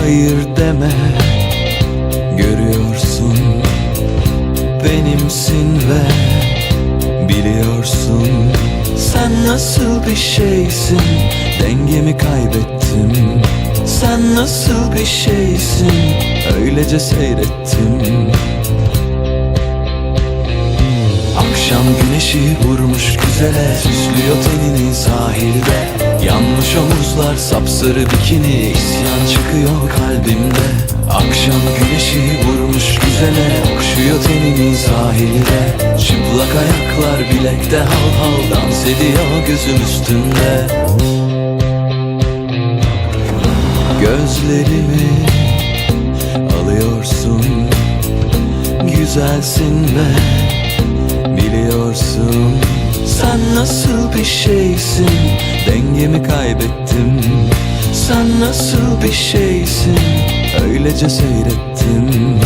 hayır deme. Görüyorsun benimsin ve biliyorsun. Sen nasıl bir şeysin? Dengemi kaybettim. Sen nasıl bir şeysin? Öylece seyrettim. Akşam güneşi vurmuş güzele Süslüyor tenini sahilde. Yanmış omuzlar sapsarı bikini isyan çıkıyor kalbimde. Akşam güneşi vurmuş güzele Okşuyor tenini sahilde. Çıplak ayaklar bilekte hal hal Dans ediyor gözüm üstünde. Gözlerimi alıyorsun Güzelsin ve biliyorsun. Sen nasıl bir şeysin Dengemi kaybettim. Sen nasıl bir şeysin? Öylece seyrettim.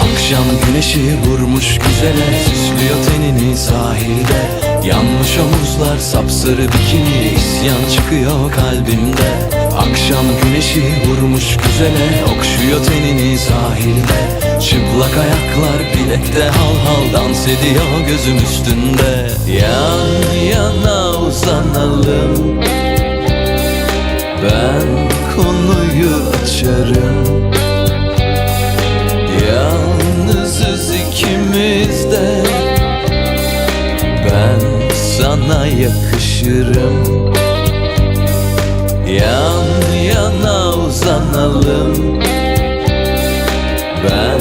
Akşam güneşi vurmuş güzele Süslüyor tenini sahilde Yanmış omuzlar sapsarı bikini isyan çıkıyor kalbimde. Akşam güneşi vurmuş güzele Okşuyor tenini sahilde. Çıplak ayaklar bilekte hal hal Dans ediyor gözüm üstünde. Yan yana uzanalım. Ben konuyu açarım yakışırım. Yan yana uzanalım. Ben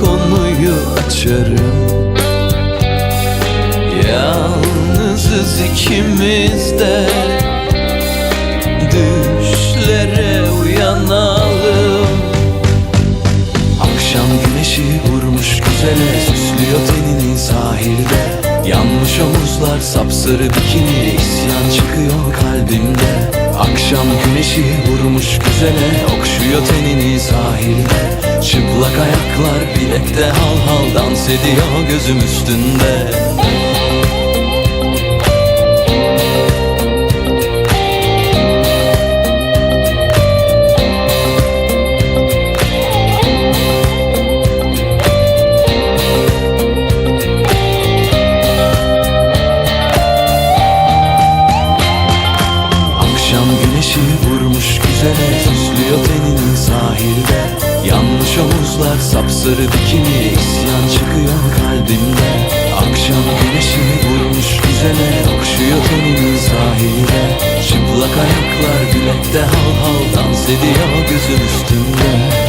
konuyu açarım. Yalnızız ikimiz de Düşlere uyanalım. Akşam güneşi vurmuş güzele Süslüyor tenini sahilde Yanmış omuzlar sapsarı bikini isyan çıkıyor kalbimde. Akşam güneşi vurmuş güzele Okşuyor tenini sahilde. Çıplak ayaklar bilekte hal hal Dans ediyor gözüm üstünde omuzlar sapsarı bikini isyan çıkıyor kalbimde. Akşam güneşi vurmuş güzele Okşuyor tenini sahilde Çıplak ayaklar bilekte hal hal Dans ediyor gözüm üstünde